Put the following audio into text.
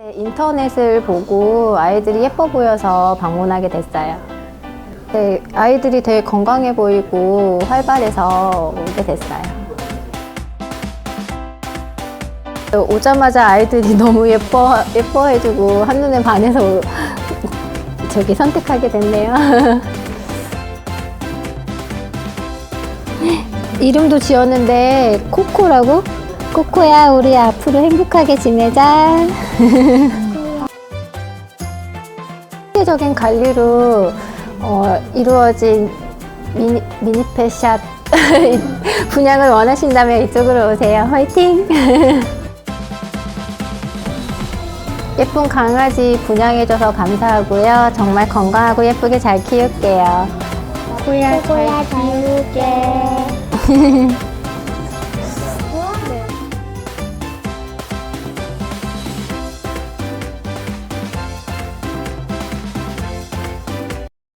네, 인터넷을 보고 아이들이 예뻐 보여서 방문하게 됐어요. 네, 아이들이 되게 건강해 보이고 활발해서 오게 됐어요. 오자마자 아이들이 너무 예뻐, 예뻐해주고 한눈에 반해서 저기 선택하게 됐네요. 이름도 지었는데 코코라고? 코코야, 우리 앞으로 행복하게 지내자. 체계적인 관리로 어, 이루어진 미니, 미니펫샷 분양을 원하신다면 이쪽으로 오세요. 화이팅! 예쁜 강아지 분양해줘서 감사하고요. 정말 건강하고 예쁘게 잘 키울게요. 코야 잘 키울게.